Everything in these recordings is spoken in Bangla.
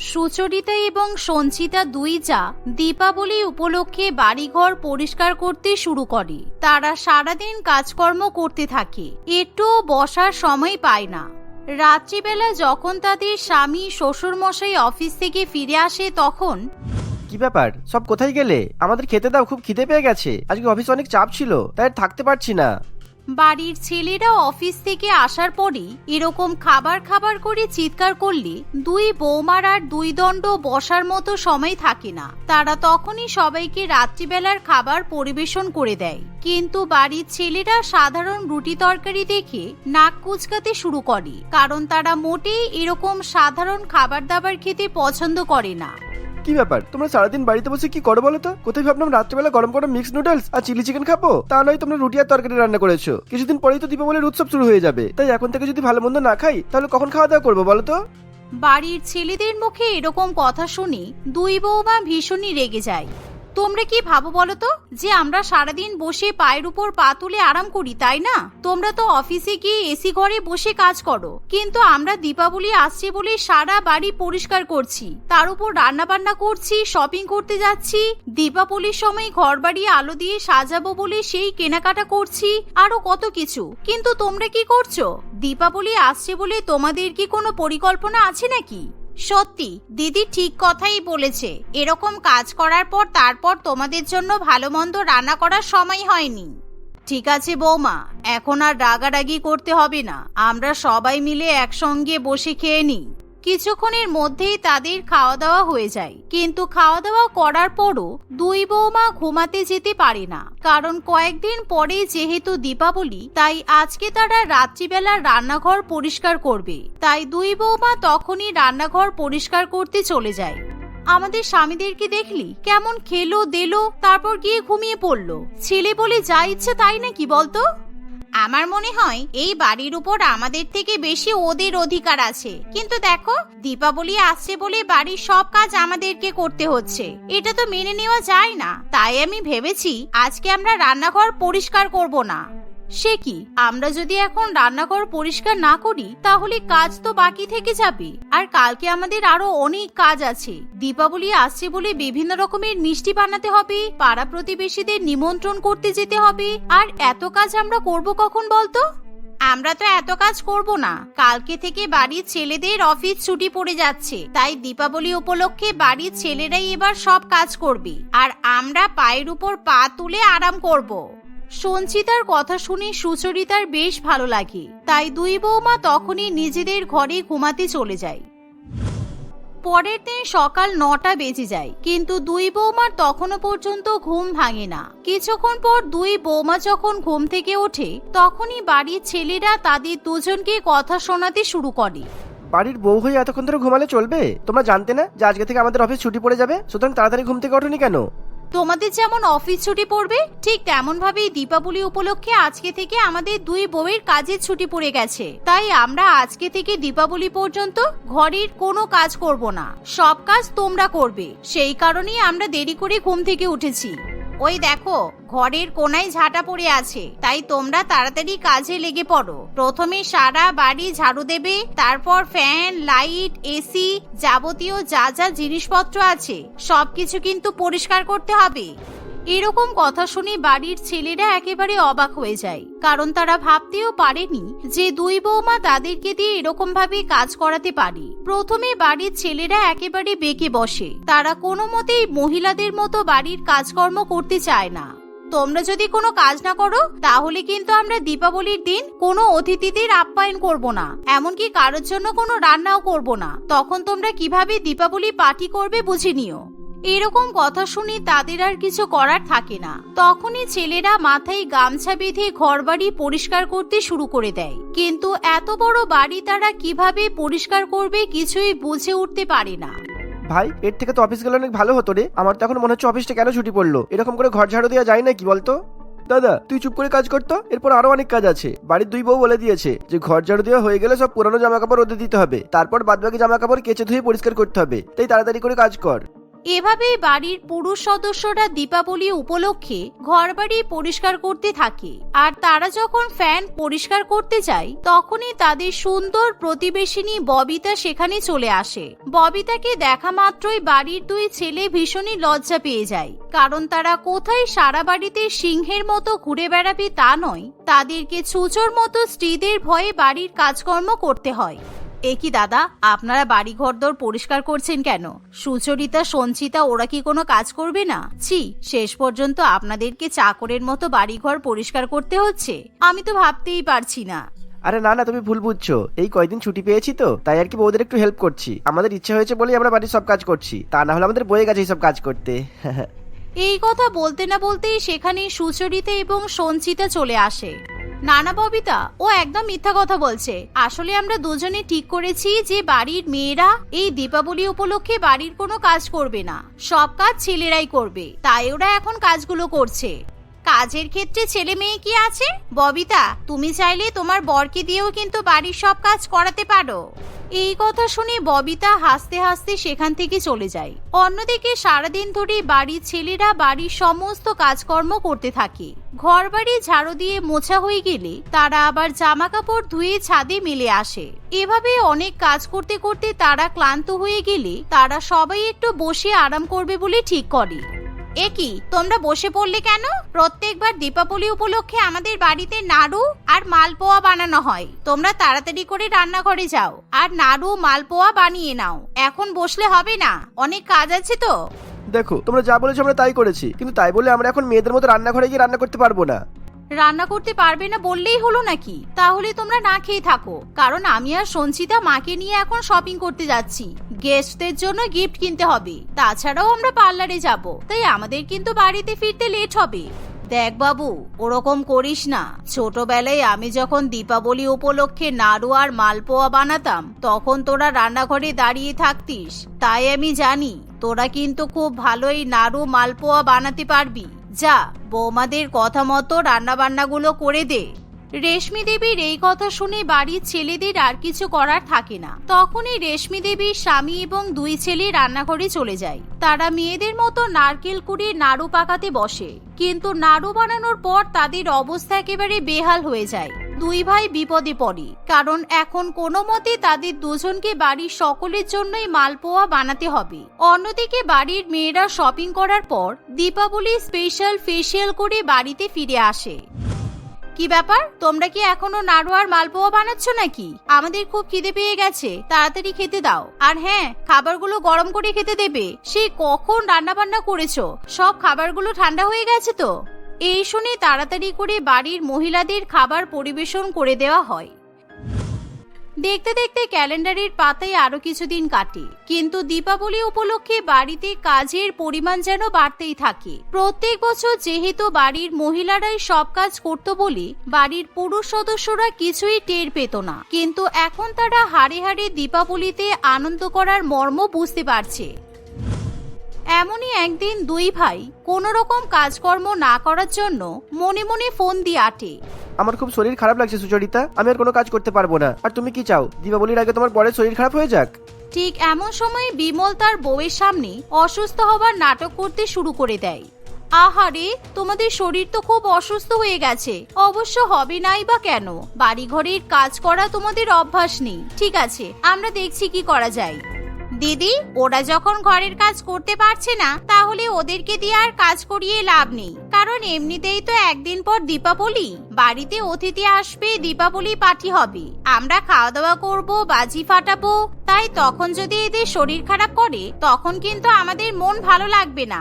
সুচরিতা এবং সঞ্চিতা দুই যা দীপাবলি উপলক্ষে বাড়িঘর পরিষ্কার করতে শুরু করে। তারা সারাদিন কাজকর্ম করতে থাকে। একটুও বসার সময় পায় না। রাত্রিবেলা যখন তাদের স্বামী শ্বশুরমশাই অফিস থেকে ফিরে আসে তখন, কি ব্যাপার? সব কোথায় গেলে? আমাদের খেতে দাও, খুব খিদে পেয়ে গেছে। আজকে অফিস অনেক চাপ ছিল, তাই থাকতে পারছি না। বাড়ির ছেলেরা অফিস থেকে আসার পরেই এরকম খাবার খাবার করে চিৎকার করলে দুই বৌমার আর দুই দণ্ড বসার মতো সময় থাকে না। তারা তখনই সবাইকে রাত্রিবেলার খাবার পরিবেশন করে দেয়। কিন্তু বাড়ির ছেলেরা সাধারণ রুটি তরকারি দেখে নাক কুচকাতে শুরু করে, কারণ তারা মোটেই এরকম সাধারণ খাবার দাবার খেতে পছন্দ করে না। কি ব্যাপার? তোমরা সারাদিন বাড়িতে বসে কি করো বলো তো? কোথায় ভাবলাম রাত্রেবেলা গরম গরম মিক্স নুডলস আর চিলি চিকেন খাব? তা নয় তোমরা রুটি আর তরকারি রান্না করেছ। কিছুদিন পরেই তো দীপাবলির উৎসব শুরু হয়ে যাবে। তাই এখন থেকে যদি ভালো মন্দ না খাই, তাহলে কখন খাওয়া দাওয়া করব বলো তো? বাড়ির ছেলেদের মুখে এরকম কথা শুনি দুই বৌমা ভীষণই রেগে যায়। তোমরা কি ভাবো বলো তো? যে আমরা সারাদিন বসে পায়ের উপর পা তুলে আরাম করি, তাই না? তোমরা তো অফিসে গিয়ে এসি ঘরে বসে কাজ করো। কিন্তু আমরা দীপাবলি আসছে বলে সারা বাড়ি পরিষ্কার করছি। তার উপর রান্না বান্না করছি শপিং করতে যাচ্ছি। দীপাবলির সময় ঘর বাড়ি আলো দিয়ে সাজাবো বলে সেই কেনাকাটা করছি, আরও কত কিছু। কিন্তু তোমরা কি করছ? দীপাবলি আসছে বলে তোমাদের কি কোনো পরিকল্পনা আছে নাকি? সত্যি, দিদি ঠিক কথাই বলেছে। এরকম কাজ করার পর তারপর তোমাদের জন্য ভালো মন্দ রান্না করার সময় হয়নি। ঠিক আছে বৌমা, এখন আর রাগারাগি করতে হবে না। আমরা সবাই মিলে একসঙ্গে বসে খেয়ে নিই। কিছুক্ষণের মধ্যেই তাদের খাওয়া দাওয়া হয়ে যায়। কিন্তু খাওয়া দাওয়া করার পরও দুই বৌমা ঘুমাতে যেতে পারে না। কারণ কয়েকদিন পরে যেহেতু দীপাবলি, তাই আজকে তারা রাত্রিবেলা রান্নাঘর পরিষ্কার করবে। তাই দুই বৌমা তখনই রান্নাঘর পরিষ্কার করতে চলে যায়। আমাদের স্বামীদেরকে দেখলি? কেমন খেলো, দেলো, তারপর গিয়ে ঘুমিয়ে পড়ল। ছেলে বলে যা ইচ্ছে তাই নাকি বলতো? আমার মনে হয় এই বাড়ির উপর আমাদের থেকে বেশি ওদের অধিকার আছে। কিন্তু দেখো, দীপাবলি আসছে বলে বাড়ির সব কাজ আমাদেরকে করতে হচ্ছে। এটা তো মেনে নেওয়া যায় না। তাই আমি ভেবেছি, আজকে আমরা রান্নাঘর পরিষ্কার করব না। সে কি? আমরা যদি এখন রান্নাঘর পরিষ্কার না করি, তাহলে কাজ তো বাকি থেকে যাবে। আর কালকে আমাদের আরও অনেক কাজ আছে। দীপাবলি আসছে বলে বিভিন্ন রকমের মিষ্টি বানাতে হবে, পাড়া প্রতিবেশীদের নিমন্ত্রণ করতে যেতে হবে। আর এত কাজ আমরা করব কখন বলতো? আমরা তো এত কাজ করব না। কালকে থেকে বাড়ির ছেলেদের অফিস ছুটি পড়ে যাচ্ছে। তাই দীপাবলি উপলক্ষে বাড়ির ছেলেরাই এবার সব কাজ করবে। আর আমরা পায়ের উপর পা তুলে আরাম করব। সঞ্চিতার কথা শুনে সুচরিতার বেশ ভালো লাগে। তাই দুই বৌমা তখনই নিজেদের ঘরে ঘুমাতে চলে যায়। পরের দিন সকাল নটা বেজে যায়, কিন্তু দুই বৌমার তখনও পর্যন্ত ঘুম ভাঙে না। কিছুক্ষণ পর দুই বৌমা যখন ঘুম থেকে ওঠে, তখনই বাড়ির ছেলেরা তাদের দুজনকে কথা শোনাতে শুরু করে। বাড়ির বউ হয়ে এতক্ষণ ধরে ঘুমালে চলবে? তোমরা জানতে না যে আজকে থেকে আমাদের অফিস ছুটি পড়ে যাবে? সুতরাং তাড়াতাড়ি ঘুম থেকে ওঠোনি কেন? তোমাদের যেমন অফিস ছুটি পড়বে, ঠিক তেমন ভাবেই দীপাবলি উপলক্ষে আজকে থেকে আমাদের দুই বউয়ের কাজের ছুটি পড়ে গেছে। তাই আমরা আজকে থেকে দীপাবলি পর্যন্ত ঘরের কোনো কাজ করব না। সব কাজ তোমরা করবে। সেই কারণেই আমরা দেরি করে ঘুম থেকে উঠেছি। ওই দেখো, ঘরের কোনায় ঝাঁটা পড়ে আছে। তাই তোমরা তাড়াতাড়ি কাজে লেগে পড়ো। প্রথমে সারা বাড়ি ঝাড়ু দেবে, তারপর ফ্যান, লাইট, এসি যাবতীয় যা যা জিনিসপত্র আছে, সবকিছু কিন্তু পরিষ্কার করতে হবে। এরকম কথা শুনে বাড়ির ছেলেরা একেবারে অবাক হয়ে যায়, কারণ তারা ভাবতেও পারেনি যে দুই বৌমা তাদেরকে দিয়ে এরকম ভাবে কাজ করাতে পারে। প্রথমে বাড়ির ছেলেরা একেবারে বেঁকে বসে। তারা কোনো মতেই মহিলাদের মতো বাড়ির কাজকর্ম করতে চায় না। তোমরা যদি কোনো কাজ না করো, তাহলে কিন্তু আমরা দীপাবলির দিন কোনো অতিথিদের আপ্যায়ন করব না। এমনকি কারোর জন্য কোনো রান্নাও করব না। তখন তোমরা কীভাবে দীপাবলি পার্টি করবে বুঝে নিও। এরকম কথা শুনে তাদের আর কিছু করার থাকে না। তখনই ছেলেরা মাথায় গামছা বেঁধে ঘরবাড়ি পরিষ্কার করতে শুরু করে দেয়। কিন্তু এত বড় বাড়ি তারা কীভাবে পরিষ্কার করবে কিছুই বুঝে উঠতে পারে না। ভাই, এর থেকে তো অফিস গেলে অনেক ভালো হতো রে। আমার তো এখন মনে হচ্ছে অফিসটা কেন ছুটি পড়ল? এরকম করে ঘর ঝাড়ু দেওয়া যায় না কি বলতো? দাদা, তুই চুপ করে কাজ করতো এরপর আরও অনেক কাজ আছে। বাড়ির দুই বউ বলে দিয়েছে যে, ঘর ঝাড়ু দেওয়া হয়ে গেলে সব পুরানো জামা কাপড় রোদে দিতে হবে। তারপর বাদবাকি জামা কাপড় কেচে ধুয়ে পরিষ্কার করতে হবে। তাই তাড়াতাড়ি করে কাজ কর। এভাবেই বাড়ির পুরুষ সদস্যরা দীপাবলি উপলক্ষে ঘরবাড়ি পরিষ্কার করতে থাকে। আর তারা যখন ফ্যান পরিষ্কার করতে যায়, তখনই তাদের সুন্দর প্রতিবেশিনী ববিতা সেখানে চলে আসে। ববিতাকে দেখা মাত্রই বাড়ির দুই ছেলে ভীষণই লজ্জা পেয়ে যায়। কারণ তারা কোথায় সারা বাড়িতে সিংহের মতো ঘুরে বেড়াবে তা নয়, তাদেরকে ছুচোর মতো স্ত্রীদের ভয়ে বাড়ির কাজকর্ম করতে হয়। এ কি দাদা আপনারা বাড়ি ঘর ঘরদোর পরিষ্কার করছেন কেন? সুচরিতা সঞ্চিতা ওরা কি কোনো কাজ করবে না? ছি শেষ পর্যন্ত আপনাদেরকে চাকরের মতো বাড়িঘর পরিষ্কার করতে হচ্ছে। আমি তো ভাবতেই পারছি না। আরে না না তুমি ভুল বুঝছ। এই কয়দিন ছুটি পেয়েছি তো তাই আর কি বউদের একটু হেল্প করছি। আমাদের ইচ্ছা হয়েছে বলেই আমরা বাড়ির সব কাজ করছি তা না হলে আমাদের বয়ে গেছে এইসব কাজ করতে। এই কথা বলতে না বলতেই সেখানে সুচরিতা এবং সঞ্চিতা চলে আসে। নানা ববিতা, ও একদম মিথ্যা কথা বলছে। আসলে আমরা দুজনে ঠিক করেছি যে বাড়ির মেয়েরা এই দীপাবলি উপলক্ষে বাড়ির কোনো কাজ করবে না। সব কাজ ছেলেরাই করবে। তাই ওরা এখন কাজগুলো করছে। কাজের ক্ষেত্রে ছেলে মেয়ে কি আছে? ববিতা, তুমি চাইলে তোমার বরকে দিয়েও কিন্তু বাড়ির সব কাজ করাতে পারো। এই কথা শুনে ববিতা হাসতে হাসতে সেখান থেকে চলে যায়। অন্যদিকে সারাদিন ধরে বাড়ির ছেলেরা বাড়ির সমস্ত কাজকর্ম করতে থাকে। ঘর বাড়ি ঝাড়ু দিয়ে মোছা হয়ে গেলে তারা আবার জামা কাপড় ধুয়ে ছাদে মেলে আসে। এভাবে অনেক কাজ করতে করতে তারা ক্লান্ত হয়ে গেলে তারা সবাই একটু বসে আরাম করবে বলে ঠিক করে। এ কি, তোমরা বসে পড়লে কেন? প্রত্যেকবার দীপাবলি উপলক্ষে আমাদের বাড়িতে নাড়ু আর মালপোয়া বানানো হয়। তোমরা তাড়াতাড়ি করে রান্নাঘরে যাও আর নাড়ু, মালপোয়া বানিয়ে নাও। এখন বসলে হবে না। অনেক কাজ আছে তো? দেখো, তোমরা যা বলেছ আমরা তাই করেছি। কিন্তু তাই বলে আমরা এখন মেয়েদের মতো রান্নাঘরে গিয়ে রান্না করতে পারব না। রান্না করতে পারবে না বললেই হলো নাকি? তাহলে তোমরা না খেয়ে থাকো। কারণ আমি আর সঞ্চিতা মাকে নিয়ে এখন শপিং করতে যাচ্ছি। গেস্টদের জন্য গিফট কিনতে হবে। তাছাড়াও আমরা পার্লারে যাব। তাই আমাদের কিন্তু বাড়িতে ফিরতে লেট হবে। দেখ বাবু, ওরকম করিস না। ছোটবেলায় আমি যখন দীপাবলি উপলক্ষে নাড়ু আর মালপোয়া বানাতাম, তখন তোরা রান্নাঘরে দাঁড়িয়ে থাকতিস। তাই আমি জানি, তোরা কিন্তু খুব ভালোই নাড়ু মালপোয়া বানাতে পারবি। যা, বৌমাদের কথা মতো রান্না বান্নাগুলো করে দে। রেশমি দেবীর এই কথা শুনে বাড়ির ছেলেদের আর কিছু করার থাকে না। তখনই রেশমি দেবীর স্বামী এবং দুই ছেলে রান্নাঘরে চলে যায়। তারা মেয়েদের মতো নারকেল কুড়িয়ে নাড়ু পাকাতে বসে। কিন্তু নাড়ু বানানোর পর তাদের অবস্থা একেবারে বেহাল হয়ে যায়। দুই ভাই বিপদে পড়ে। কারণ এখন কোনো মতে তাদের দুজনকে বাড়ির সকলের জন্যই মালপোয়া বানাতে হবে। অন্যদিকে বাড়ির মেয়েরা শপিং করার পর দীপাবলি স্পেশাল ফেসিয়াল করে বাড়িতে ফিরে আসে। কি ব্যাপার? তোমরা কি এখনও নাড়ু আর মালপোয়া বানাচ্ছ নাকি? আমাদের খুব খিদে পেয়ে গেছে, তাড়াতাড়ি খেতে দাও। আর হ্যাঁ খাবারগুলো গরম করে খেতে দেবে। সে কখন রান্না বান্না করেছ? সব খাবারগুলো ঠান্ডা হয়ে গেছে তো? এই শুনে তাড়াতাড়ি করে বাড়ির মহিলাদের খাবার পরিবেশন করে দেওয়া হয়। দেখতে দেখতে ক্যালেন্ডারের পাতায় আরও কিছুদিন কাটে। কিন্তু দীপাবলি উপলক্ষে বাড়িতে কাজের পরিমাণ যেন বাড়তেই থাকে। প্রত্যেক বছর যেহেতু বাড়ির মহিলারাই সব কাজ করত বলে বাড়ির পুরুষ সদস্যরা কিছুই টের পেত না। কিন্তু এখন তারা হাড়ে হাড়ে দীপাবলিতে আনন্দ করার মর্ম বুঝতে পারছে। এমনই একদিন দুই ভাই কোন রকম কাজকর্ম না করার জন্য মনে মনে ফোন দিয়ে আটে। আমার খুব শরীর খারাপ লাগছে সুচরিতা। আমি আর কোনো কাজ করতে পারব না। আর তুমি কি চাও? দীপাবলির আগে তোমার বরের শরীর খারাপ হয়ে যাক? ঠিক এমন সময় বিমল তার বউয়ের সামনে অসুস্থ হবার নাটক করতে শুরু করে দেয়। আহারে তোমাদের শরীর তো খুব অসুস্থ হয়ে গেছে। অবশ্য হবে নাই বা কেন? বাড়িঘরের কাজ করা তোমাদের অভ্যাস নেই। ঠিক আছে আমরা দেখছি কি করা যায়। দিদি, ওরা যখন ঘরের কাজ করতে পারছে না, তাহলে ওদেরকে দিয়ে আর কাজ করিয়ে লাভ নেই। কারণ এমনিতেই তো একদিন পর দীপাবলি। বাড়িতে অতিথি আসবে দীপাবলি পার্টি হবে। আমরা খাওয়া দাওয়া করব, বাজি ফাটাবো। তাই তখন যদি এদের শরীর খারাপ করে, তখন কিন্তু আমাদের মন ভালো লাগবে না।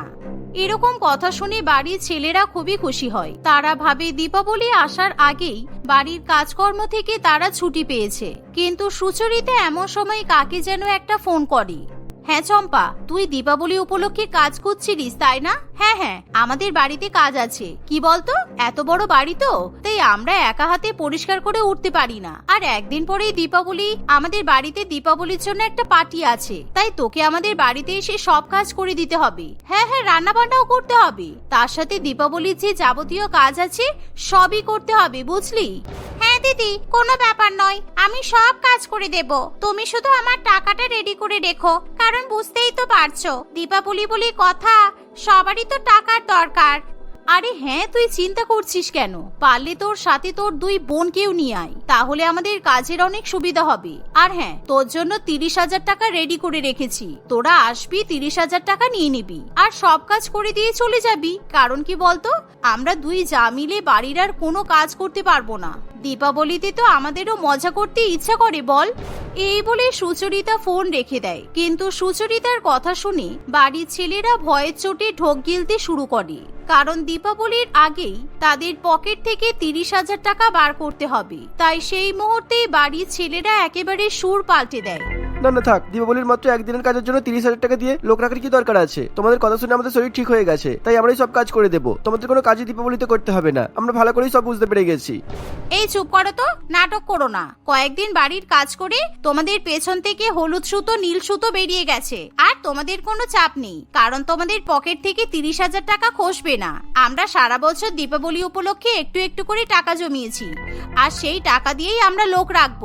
এরকম কথা শুনে বাড়ির ছেলেরা খুবই খুশি হয়। তারা ভাবে দীপাবলি আসার আগেই বাড়ির কাজকর্ম থেকে তারা ছুটি পেয়েছে। কিন্তু সুচরিতা এমন সময় কাকে যেন একটা ফোন করে। হ্যাঁ চম্পা, তুই দীপাবলি উপলক্ষে কাজ করছিলিস, তাই না? হ্যাঁ হ্যাঁ আমাদের বাড়িতে কাজ আছে। কি বলতো? এত বড় বাড়ি তো, তাই আমরা একা হাতে পরিষ্কার করে উঠতে পারি না। আর একদিন পরেই দীপাবলি, আমাদের বাড়িতে দীপাবলির জন্য একটা পার্টি আছে। তাই তোকে আমাদের বাড়িতে এসে সব কাজ করে দিতে হবে। হ্যাঁ হ্যাঁ রান্না বান্নাও করতে হবে। তার সাথে দীপাবলির যে যাবতীয় কাজ আছে, সবই করতে হবে, বুঝলি? হ্যাঁ দিদি, কোনো ব্যাপার নয়। আমি সব কাজ করে দেব। তুমি শুধু আমার টাকাটা রেডি করে রেখো। কারণ বুঝতেই তো পারছ, দীপাবলি বলি কথা, সবারই তো টাকার দরকার। আরে হ্যাঁ তুই চিন্তা করছিস কেন? পারলে তোর সাথে তোর দুই বোনকেও নিয়ে আয়। তাহলে আমাদের কাজের অনেক সুবিধা হবে। আর হ্যাঁ তোর জন্য তিরিশ হাজার টাকা রেডি করে রেখেছি। তোরা আসবি, তিরিশ হাজার টাকা নিয়ে নিবি। আর সব কাজ করে দিয়ে চলে যাবি। কারণ কি বলতো? আমরা দুই যা মিলে বাড়ির আর কোনো কাজ করতে পারব না। দীপাবলিতে তো আমাদেরও মজা করতে ইচ্ছা করে, বল। এই বলে সুচরিতা ফোন রেখে দেয়। কিন্তু সুচরিতার কথা শুনে বাড়ির ছেলেরা ভয়ের চোটে ঢোক গিলতে শুরু করে। কারণ দীপাবলির আগেই তাদের পকেট থেকে তিরিশ হাজার টাকা বার করতে হবে। তাই সেই মুহূর্তেই বাড়ির ছেলেরা একেবারে সুর পাল্টে দেয়। না না, থাক, দীপাবলির মাত্র একদিনের কাজের জন্য তিরিশ হাজার টাকা দিয়ে লোক রাখার কি দরকার আছে? তোমাদের কথা শুনে আমাদের শরীর ঠিক হয়ে গেছে, তাই আমরাই সব কাজ করে দেবো। তোমাদের কোনো কাজই দীপাবলিতে করতে হবে না, আমরা ভালো করেই সব বুঝতে পেরে গেছি। এই চুপ করো তো, নাটক করো না। কয়েকদিন বাড়ির কাজ করে তোমাদের পেছন থেকে হলুদ সুতো, নীল সুতো বেরিয়ে গেছে। আর তোমাদের কোনো চাপ নেই, কারণ তোমাদের পকেট থেকে তিরিশ হাজার টাকা খসবে না। আমরা সারা বছর দীপাবলি উপলক্ষে একটু একটু করে টাকা জমিয়েছি, আর সেই টাকা দিয়েই আমরা লোক রাখব।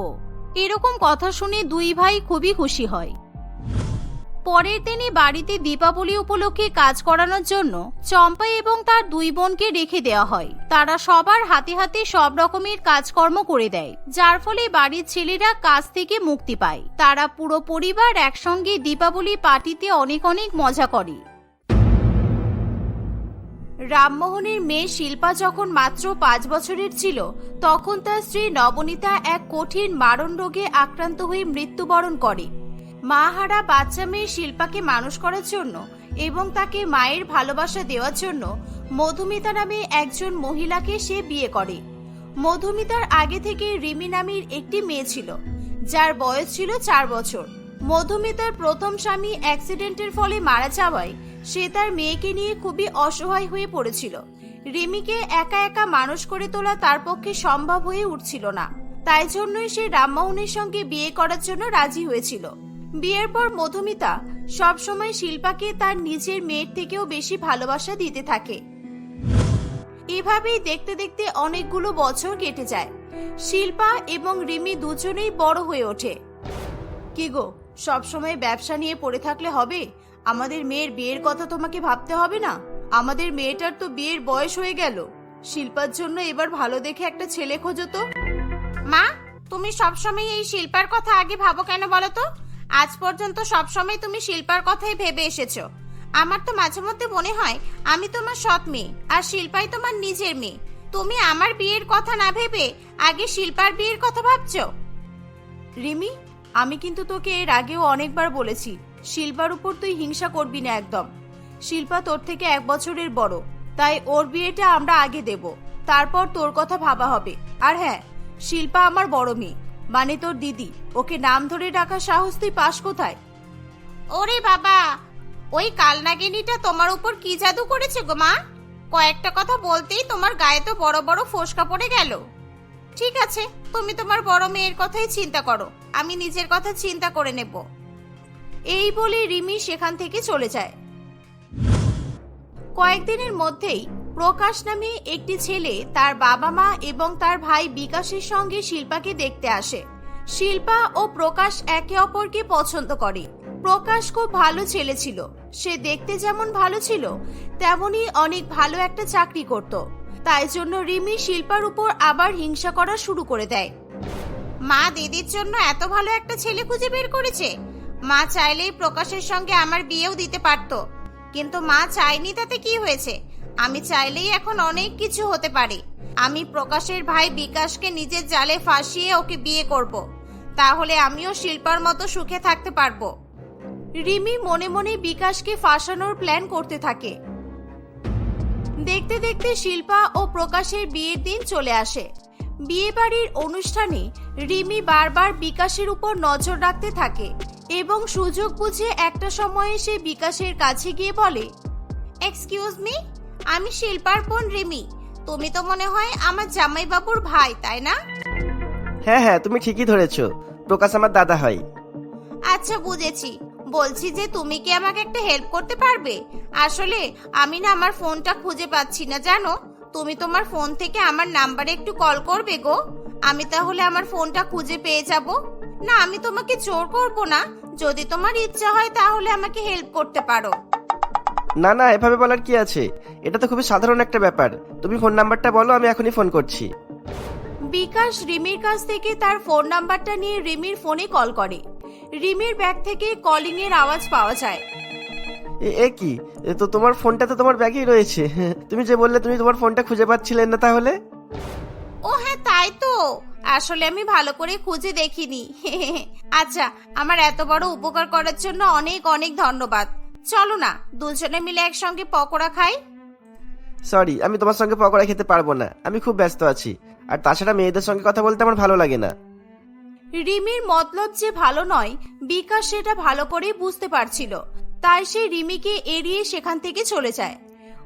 এরকম কথা শুনে দুই ভাই খুবই খুশি হয়। পরের দিনই বাড়িতে দীপাবলি উপলক্ষে কাজ করানোর জন্য চম্পা এবং তার দুই বোনকে রেখে দেওয়া হয়। তারা সবার হাতে হাতে সব রকমের কাজকর্ম করে দেয়, যার ফলে বাড়ির ছেলেরা কাজ থেকে মুক্তি পায়। তারা পুরো পরিবার একসঙ্গে দীপাবলি পার্টিতে অনেক অনেক মজা করে। রামমোহনের মেয়ে শিল্পা যখন মাত্র পাঁচ বছরের ছিল, তখন তার স্ত্রী নবনীতা এক কঠিন মারণ রোগে আক্রান্ত হয়ে মৃত্যুবরণ করে। মাহারা বাচ্চা মেয়ে শিল্পাকে মানুষ করার জন্য এবং তাকে মায়ের ভালোবাসা দেওয়ার জন্য মধুমিতা নামে একজন মহিলাকে সে বিয়ে করে। মধুমিতার আগে থেকে রিমি নামের একটি মেয়ে ছিল, যার বয়স ছিল চার বছর। মধুমিতার প্রথম স্বামী অ্যাক্সিডেন্টের ফলে মারা যাওয়ায় সে তার মেয়েকে নিয়ে খুবই অসহায় হয়ে পড়েছিল। রিমিকে একা একা মানুষ করে তোলা তার পক্ষে সম্ভব হয়ে উঠছিল না। তাই জন্যই সে রামমোহনের সঙ্গে বিয়ে করার জন্য রাজি হয়েছিল। বিয়ের পর মধুমিতা সবসময় শিল্পাকে তার নিজের মেয়ের থেকেও বেশি ভালোবাসা দিতে থাকে। এভাবেই দেখতে দেখতে অনেকগুলো বছর কেটে যায়। শিল্পা এবং রিমি দুজনেই বড় হয়ে ওঠে। কি গো, সবসময় ব্যবসা নিয়ে পড়ে থাকলে হবে? আমাদের মেয়ের বিয়ের কথা তোমাকে ভাবতে হবে না? আমাদের মেয়েটার তো বিয়ের বয়স হয়ে গেল। শিল্পার জন্য এবার ভালো দেখে একটা ছেলে খোঁজো তো। মা তুমি সবসময় এই শিল্পার কথা আগে ভাবো কেন বলো তো? আজ পর্যন্ত সবসময় তুমি শিল্পার কথাই ভেবে এসেছ। আমার তো মাঝে মধ্যে মনে হয় আমি তোমার সৎ মেয়ে আর শিল্পাই তোমার নিজের মেয়ে। তুমি আমার বিয়ের কথা না ভেবে আগে শিল্পার বিয়ের কথা ভাবছ? রিমি আমি কিন্তু তোকে এর আগেও অনেকবার বলেছি শিল্পার উপর তুই হিংসা করবি না একদম। শিল্পা তোর থেকে এক বছরের বড়, তাই ওর বিয়েটা আমরা আগে দেব, তারপর তোর কথা ভাবা হবে। আর হ্যাঁ শিল্পা আমার বড় মেয়ে মানে তোর দিদি, ওকে নাম ধরে ডাকার সাহস তুই পাস কোথায়? ওরে বাবা, ওই কালনাগিনীটা তোমার উপর কি জাদু করেছে গো মা? কয়েকটা কথা বলতেই তোমার গায়ে তো বড় বড় ফোসকা পড়ে গেল। ঠিক আছে, তুমি তোমার বড় মেয়ের কথাই চিন্তা করো, আমি নিজের কথা চিন্তা করে নেব। এই বলে রিমি সেখান থেকে চলে যায়। কয়েকদিনের মধ্যেই প্রকাশ নামে একটি ছেলে তার বাবা মা এবং তার ভাই বিকাশের সঙ্গে শিল্পাকে দেখতে আসে। শিল্পা ও প্রকাশ একে অপরকে পছন্দ করে। প্রকাশ খুব ভালো ছেলে ছিল। সে দেখতে যেমন ভালো ছিল, তেমনি অনেক ভালো একটা চাকরি করত। তাই জন্য রিমি শিল্পার উপর আবার হিংসা করা শুরু করে দেয়। মা, দিদির জন্য এত ভালো একটা ছেলে খুঁজে বের করেছে। মা চাইলেই প্রকাশের সঙ্গে আমার বিয়েও দিতে পারতো। কিন্তু মা চাইনি তাতে কি হয়েছে? আমি চাইলেই এখন অনেক কিছু হতে পারে। আমি প্রকাশের ভাই বিকাশকে নিজের জালে ফাঁসিয়ে ওকে বিয়ে করব। তাহলে আমিও শিল্পার মতো সুখে থাকতে পারব। রিমি মনে মনে বিকাশকে ফাঁসানোর প্ল্যান করতে থাকে। দেখতে দেখতে শিল্পা ও প্রকাশের বিয়ের দিন চলে আসে। বিয়ে বাড়ির অনুষ্ঠানে রিমি বারবার বিকাশের উপর নজর রাখতে থাকে। এবং সুযোগ বুঝে একটা সময়ে সে বিকাশের কাছে গিয়ে বলে এক্সকিউজ মি আমি শিল্পার বোন রিমি। তুমি তো মনে হয় আমার জামাইবাবুর ভাই তাই না? হ্যাঁ হ্যাঁ তুমি ঠিকই ধরেছো। প্রকাশ আমার দাদা হয়। আচ্ছা বুঝেছি। বলছি যে তুমি কি আমাকে একটা হেল্প করতে পারবে? আসলে আমি না আমার ফোনটা খুঁজে পাচ্ছি না জানো? তুমি তোমার ফোন থেকে আমার নাম্বারে একটু কল করবে গো। আমি তাহলে আমার ফোনটা খুঁজে পেয়ে যাব। না আমি তোমাকে জোর করব না। যদি তোমার ইচ্ছা হয় তাহলে আমাকে হেল্প করতে পারো। না না এভাবে বলার কি আছে? এটা তো খুবই সাধারণ একটা ব্যাপার। তুমি ফোন নাম্বারটা বলো আমি এখনই ফোন করছি। বিকাশ রিমির কাছ থেকে তার ফোন নাম্বারটা নিয়ে রিমির ফোনে কল করে। রিমির ব্যাগ থেকে কলিং এর আওয়াজ পাওয়া যায়। এ- এ কি? এ তো তোমার ফোনটা তো তোমার ব্যাগেই রয়েছে। তুমি যে বললে তুমি তোমার ফোনটা খুঁজে পাচ্ছিলে না তাহলে? ও হ্যাঁ তাই তো। আসলে আমি ভালো করে খুঁজে দেখিনি। আচ্ছা আমার এত বড় উপকার করার জন্য অনেক অনেক ধন্যবাদ। চলো না দুজনে মিলে একসঙ্গে পকোড়া খাই। সরি আমি তোমার সঙ্গে পকোড়া খেতে পারব না। আমি খুব ব্যস্ত আছি। আর তাছাড়া মেয়েদের সঙ্গে কথা বলতে আমার ভালো লাগে না। রিমির মতলব যে ভালো নয় বিকাশ সেটা ভালো করেই বুঝতে পারছিল। তাই সে রিমিকে এড়িয়ে সেখান থেকে চলে যায়।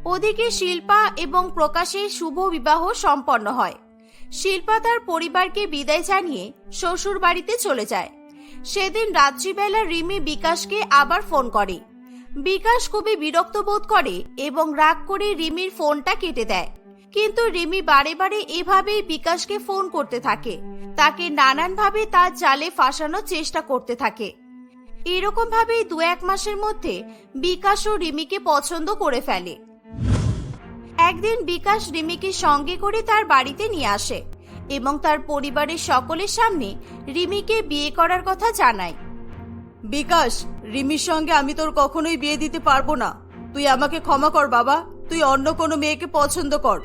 ওদিকে শিল্পা এবং প্রকাশের শুভ বিবাহ সম্পন্ন হয়। শিল্পা তার পরিবারকে বিদায় জানিয়ে শ্বশুর বাড়িতে চলে যায়। সেদিন রাত্রিবেলা রিমি বিকাশকে আবার ফোন করে। বিকাশ খুবই বিরক্ত বোধ করে এবং রাগ করে রিমির ফোনটা কেটে দেয়। কিন্তু রিমি বারে বারে এভাবেই বিকাশকে ফোন করতে থাকে। তাকে নানানভাবে তার জালে ফাঁসানোর চেষ্টা করতে থাকে। এরকম ভাবেই দু এক মাসের মধ্যে বিকাশ ও রিমিকে পছন্দ করে ফেলে। একদিন বিকাশ রিমিকে সঙ্গে করে তার বাড়িতে নিয়ে আসে এবং তার পরিবারের সকলের সামনে রিমিকে বিয়ে করার কথা জানায়। বিকাশ রিমির সঙ্গে আমি তোর কখনোই বিয়ে দিতে পারব না। তুই আমাকে ক্ষমা কর বাবা। তুই অন্য কোনো মেয়েকে পছন্দ কর।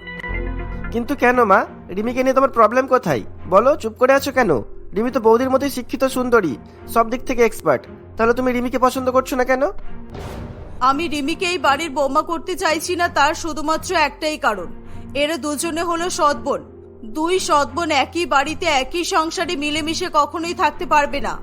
কিন্তু কেন মা? রিমিকে নিয়ে তোমার প্রবলেম কোথায়? বলো চুপ করে আছো কেন? রিমি তো বৌদির মতোই শিক্ষিত সুন্দরী সব দিক থেকে এক্সপার্ট তাহলে তুমি রিমিকে পছন্দ করছ না কেন? আমি রিমিকে এই বাড়ির বোমা করতে চাইছি না, তার শুধুমাত্র একটাই কারণ। এরা দুজনে হলো সৎবোন দুই সৎবোন একই বাড়িতে, একই সংসারে মিলেমিশে কখনোই থাকতে পারবে না।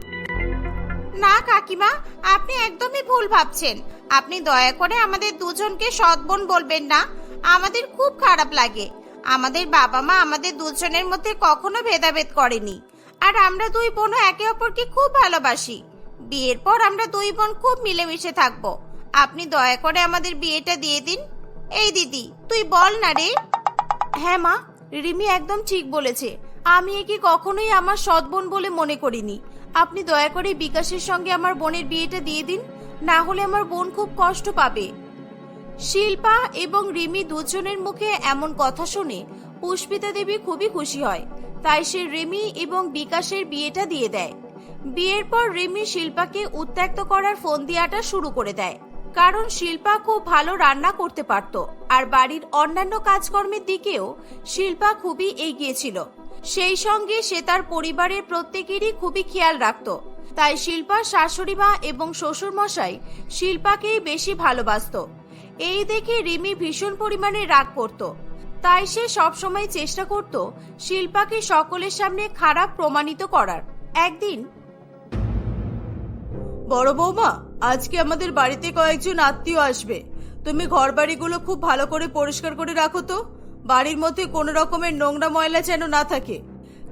না, কাকিমা, আপনি একদমই ভুল ভাবছেন। আপনি দয়া করে আমাদের দুজনকে সৎবোন বলবেন না। আমাদের খুব খারাপ লাগে। আমাদের বাবা মা আমাদের দুজনের মধ্যে কখনো ভেদাভেদ করেনি। আর আমরা দুই বোনও একে অপরকে খুব ভালোবাসি। বিয়ের পর আমরা দুই বোন খুব মিলেমিশে থাকব। আপনি দয়া করে আমাদের বিয়েটা দিয়ে দিন। এই দিদি, তুই বল না রে। হ্যাঁ মা, রিমি একদম ঠিক বলেছে। আমি একে কখনোই আমার সৎ বোন বলে মনে করিনি। আপনি দয়া করে বিকাশের সঙ্গে আমার বোনের বিয়েটা দিয়ে দিন, না হলে আমার বোন খুব কষ্ট পাবে। শিল্পা এবং রিমি দুজনের মুখে এমন কথা শুনে পুষ্পিতা দেবী খুবই খুশি হয়। তাই সে রিমি এবং বিকাশের বিয়েটা দিয়ে দেয়। বিয়ের পর রিমি শিল্পাকে উত্ত্যক্ত করার ফোন দেওয়াটা শুরু করে দেয়। কারণ শিল্পা খুব ভালো রান্না করতে পারত, আর বাড়ির অন্যান্য কাজকর্মের দিকেও শিল্পা খুবই এগিয়ে ছিল। সেই সঙ্গে সে তার পরিবারের প্রত্যেকেরই খুবই খেয়াল রাখত। তাই শিল্পার শাশুড়ি মা এবং শ্বশুর মশাই শিল্পাকেই বেশি ভালোবাসত। এই দেখে রিমি ভীষণ পরিমাণে রাগ করত। তাই সে সবসময় চেষ্টা করত শিল্পাকে সকলের সামনে খারাপ প্রমাণিত করার। একদিন বড় বৌমা আজকে আমাদের বাড়িতে কয়েকজন আত্মীয় আসবে। তুমি ঘর বাড়িগুলো খুব ভালো করে পরিষ্কার করে রাখো তো। বাড়ির মধ্যে কোনো রকমের নোংরা ময়লা যেন না থাকে।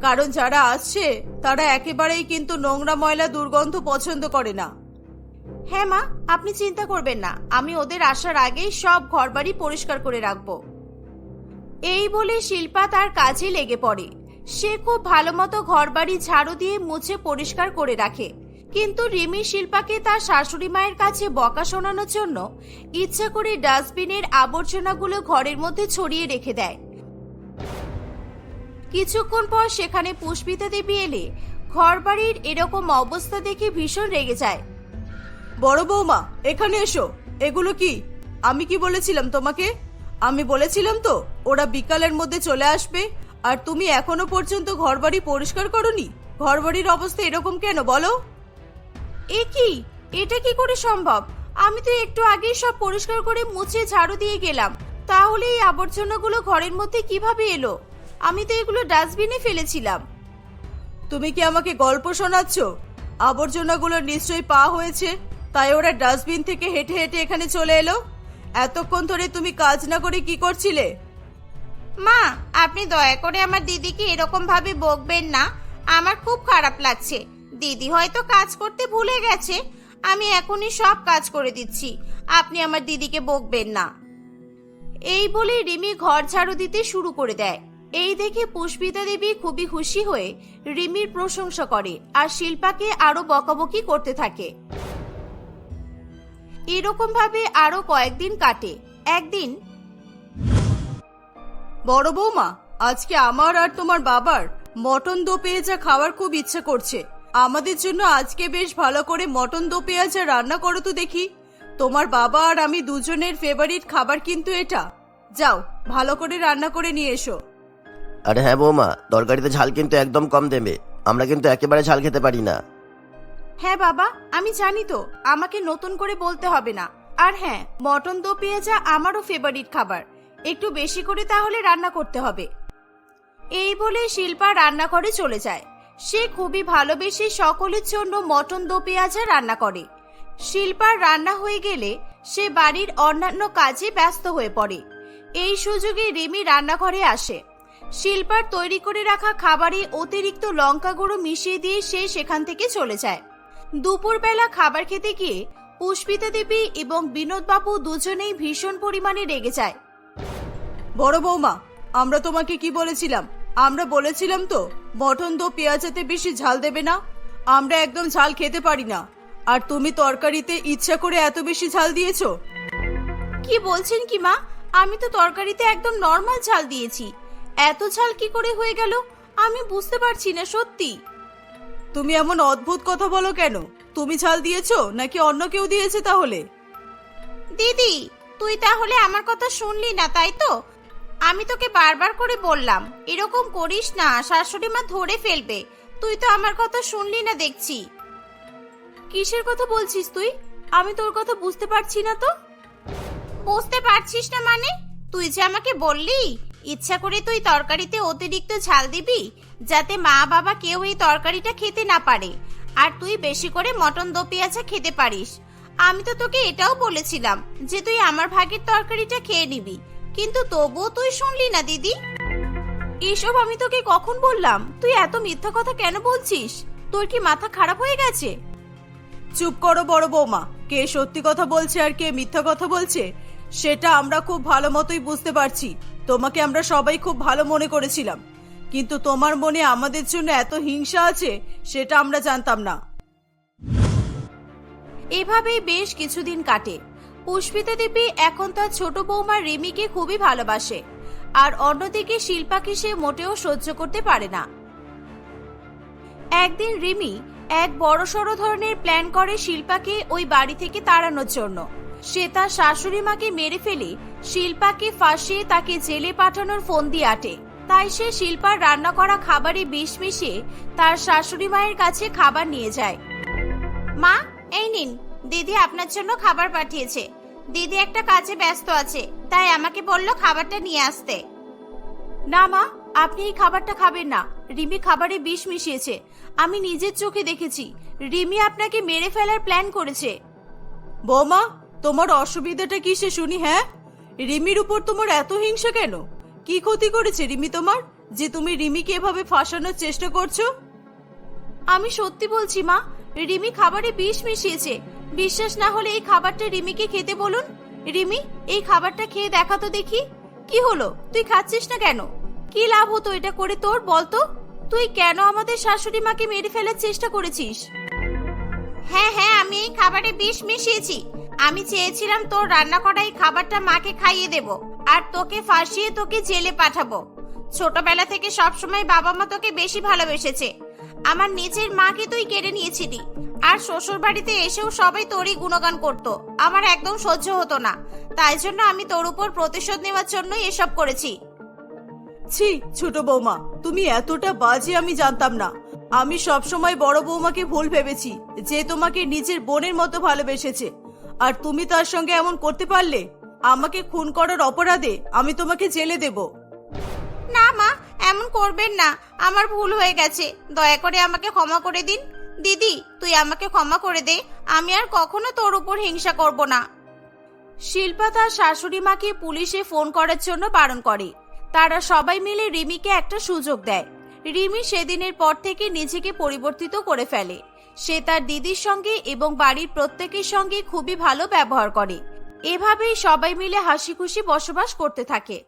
কারণ যারা আসছে, তারা একেবারেই কিন্তু নোংরা ময়লা দুর্গন্ধ পছন্দ করে না। হ্যাঁ মা, আপনি চিন্তা করবেন না। আমি ওদের আসার আগেই সব ঘরবাড়ি পরিষ্কার করে রাখব। এই বলে শিল্পা তার কাজে লেগে পড়ে। সে খুব ভালো মতো ঘরবাড়ি ঝাড়ু দিয়ে মুছে পরিষ্কার করে রাখে। কিন্তু রিমি শিল্পাকে তার শাশুড়ি মায়ের কাছে বকা শোনানোর জন্য ইচ্ছা করে ডাস্টবিনের আবর্জনাগুলো ঘরের মধ্যে ছড়িয়ে রেখে দেয়। কিছুক্ষণ পর সেখানে পুষ্পিতা দেবী এলে ঘরবাড়ির এরকম অবস্থা দেখে ভীষণ রেগে যায়। বড় বৌমা, এখানে এসো। এগুলো কি? আমি কি বলেছিলাম তোমাকে? আমি বলেছিলাম তো, ওরা বিকালের মধ্যে চলে আসবে। আর তুমি এখনও পর্যন্ত ঘরবাড়ি পরিষ্কার করনি? ঘরবাড়ির অবস্থা এরকম কেন বলো? এ কি? এটা কি করে সম্ভব? আমি তো একটু আগেই সব পরিষ্কার করে মুছে ঝাড়ু দিয়ে গেলাম। তাহলে এই আবর্জনাগুলো ঘরের মধ্যে কীভাবে এলো? আমি তো এগুলো ডাস্টবিনে ফেলেছিলাম। তুমি কি আমাকে গল্প শোনাচ্ছ? আবর্জনাগুলো নিশ্চয়ই পা হয়েছে, তাই ওরা ডাস্টবিন থেকে হেঁটে হেঁটে এখানে চলে এলো। এতক্ষণ ধরে তুমি কাজ না করে কি করছিলে? মা, আপনি দয়া করে আমার দিদিকে এরকম ভাবে বকবেন না। আমার খুব খারাপ লাগছে। দিদি হয়তো কাজ করতে ভুলে গেছে। আমি এখনই সব কাজ করে দিচ্ছি। আপনি আমার দিদিকে বকবেন না। এই বলে রিমি ঘর ঝাড়ু দিতে শুরু করে দেয়। এই দেখে পুষ্পিতা দেবী খুবই খুশি হয়ে রিমির প্রশংসা করে আর শিল্পাকে আরও বকাবকি করতে থাকে। এরকম ভাবে আরও কয়েকদিন কাটে। একদিন, বড় বৌমা, আজকে আমার আর তোমার বাবার মটন দো যা খাওয়ার খুব ইচ্ছে করছে। আমাদের জন্য আজকে বেশ ভালো করে মটন দো পেঁয়াজা রান্না করো তো দেখি। তোমার বাবা আর আমি দুজনের ফেভারিট খাবার কিন্তু এটা। যাও ভালো করে রান্না করে নিয়ে এসো। আরে হ্যাঁ বৌমা তরকারিতে ঝাল কিন্তু একদম কম দেবে। আমরা কিন্তু একেবারে ঝাল খেতে পারি না। হ্যাঁ বাবা আমি জানি তো আমাকে নতুন করে বলতে হবে না। আর হ্যাঁ মটন দো পেঁয়াজা আমারও ফেভারিট খাবার। একটু বেশি করে তাহলে রান্না করতে হবে। এই বলে শিল্পা রান্নাঘরে চলে যায়। সে খুবই ভালোবেসে সকলের জন্য মটন দো পেঁয়াজা রান্না করে। শিল্পার রান্না হয়ে গেলে সে বাড়ির অন্যান্য কাজে ব্যস্ত হয়ে পড়ে। এই সুযোগে রিমি রান্নাঘরে আসে। শিল্পার তৈরি করে রাখা খাবারে অতিরিক্ত লঙ্কা গুঁড়ো মিশিয়ে দিয়ে সে সেখান থেকে চলে যায়। দুপুরবেলা খাবার খেতে গিয়ে পুষ্পিতা দেবী এবং বিনোদবাবু দুজনেই ভীষণ পরিমাণে রেগে যায়। বড় বৌমা, আমরা তোমাকে কি বলেছিলাম? আমরা বলেছিলাম তো মটন তো পেঁয়াজাতে বেশি ঝাল দেবে না। আমরা একদম ঝাল খেতে পারি না। আর তুমি তরকারিতে ইচ্ছা করে এত বেশি ঝাল দিয়েছ? কি বলছেন কি মা? আমি তো তরকারিতে একদম নর্মাল ঝাল দিয়েছি। এত ঝাল কি করে হয়ে গেল? আমি বুঝতে পারছি না সত্যি। তুমি এমন অদ্ভুত কথা বলো কেন? তুমি ঝাল দিয়েছ নাকি অন্য কেউ দিয়েছে তাহলে? দিদি তুই তাহলে আমার কথা শুনলি না তাই তো? আমি তোকে বারবার করে বললাম, এরকম করিস না, শাশুড়ি মা ধরে ফেলবে। তুই তো আমার কথা শুনলি না দেখছি। কিসের কথা বলছিস তুই? আমি তোর কথা বুঝতে পারছি না তো। বুঝতে পারছিস না মানে? তুই যে আমাকে বললি, ইচ্ছা করে তুই তরকারিতে অতিরিক্ত ঝাল দিবি, যাতে মা বাবা কেউ এই তরকারিটা খেতে না পারে। আর তুই বেশি করে মটন দো পেঁয়াজা খেতে পারিস। আমি তো তোকে এটাও বলেছিলাম যে তুই আমার ভাগের তরকারিটা খেয়ে নিবি। কিন্তু তবুও তুই শুনলি না দিদি। এসব আমি তোকে কখন বললাম? তুই এত মিথ্যা কথা কেন বলছিস? তোর কি মাথা খারাপ হয়ে গেছে? চুপ করো বড় বৌমা। কে সত্যি কথা বলছে আর কে মিথ্যা কথা বলছে সেটা আমরা খুব ভালো মতোই বুঝতে পারছি। তোমাকে আমরা সবাই খুব ভালো মনে করেছিলাম। কিন্তু তোমার মনে আমাদের জন্য এত হিংসা আছে সেটা আমরা জানতাম না। এভাবেই বেশ কিছুদিন কাটে। পুষ্পিতা দেবী এখন তার ছোট বৌমা রিমিকে খুবই ভালোবাসে। আর অন্যদিকে শিল্পাকে সে মোটেও সহ্য করতে পারে না। একদিন রিমি এক বড়সড় ধরনের প্ল্যান করে শিল্পাকে ওই বাড়ি থেকে তাড়ানোর জন্য। সে তার শাশুড়ি মাকে মেরে ফেলে শিল্পাকে ফাঁসিয়ে তাকে জেলে পাঠানোর ফোন দিয়ে আটে। তাই সে শিল্পার রান্না করা খাবারে বিষ মিশিয়ে তার শাশুড়ি মায়ের কাছে খাবার নিয়ে যায়। মা, এই নিন। দিদি আপনার জন্য খাবার পাঠিয়েছে। দিদি একটা কাজে ব্যস্ত আছে তাই আমাকে বলল খাবারটা নিয়ে আসতে। না মা আপনি এই খাবারটা খাবেন না। রিমি খাবারে বিষ মিশিয়েছে। আমি নিজের চোখে দেখেছি। রিমি আপনাকে মেরে ফেলার প্ল্যান করেছে। বৌমা তোমার অসুবিধাটা কি সে শুনি হ্যাঁ? রিমির উপর তোমার এত হিংসা কেন? কি ক্ষতি করেছে রিমি তোমার যে তুমি রিমিকে এভাবে ফাঁসানোর চেষ্টা করছ? আমি সত্যি বলছি মা রিমি খাবারে বিষ মিশিয়েছে। বিশ্বাস না হলে এই খাবারটা রিমিকে খেতে বলুন। রিমি, এই খাবারটা খেয়ে দেখা তো দেখি। কি হলো? তুই খাচ্ছিস না কেন? কি লাভ হতো এটা করে তোর বলতো তুই কেন আমাদের শাশুড়ি মাকে মেরে ফেলার চেষ্টা করেছিস? হ্যাঁ হ্যাঁ আমি এই খাবারে বিষ মিশিয়েছি। আমি চেয়েছিলাম তোর রান্না করা এই খাবারটা মাকে খাইয়ে দেব আর তোকে ফাঁসিয়ে তোকে জেলে পাঠাবো। ছোটবেলা থেকে সবসময় বাবা মা তোকে বেশি ভালোবেসেছে। আমার নিজের মাকে তুই কেড়ে নিয়েছিলি। আর শ্বশুর বাড়িতে এসেও সবাই তোরই গুণগান করত। আমার একদম সহ্য হতো না। তাই জন্য আমি তোর উপর প্রতিশোধ নেওয়ার জন্যই এসব করেছি। ছি ছোট বৌমা তুমি এতটা বাজে আমি জানতাম না। আমি সবসময় বড় বৌমাকে ভুল ভেবেছি যে তোমাকে নিজের বোনের মতো ভালোবেসেছে। আর তুমি তার সঙ্গে এমন করতে পারলে? আমাকে খুন করার অপরাধে আমি তোমাকে জেলে দেব। না মা এমন করবেন না। আমার ভুল হয়ে গেছে। দয়া করে আমাকে ক্ষমা করে দিন। দিদি, তুই আমাকে ক্ষমা করে দে। আমি আর কখনো তোর উপর হিংসা করব না। শিল্পা তার শাশুড়ি মাকে পুলিশে ফোন করার জন্য বারণ করে। তারা সবাই মিলে রিমিকে একটা সুযোগ দেয়। রিমি সেদিনের পর থেকে নিজেকে পরিবর্তিত করে ফেলে। সে তার দিদির সঙ্গে এবং বাড়ির প্রত্যেকের সঙ্গে খুবই ভালো ব্যবহার করে। এভাবেই সবাই মিলে হাসি খুশি বসবাস করতে থাকে।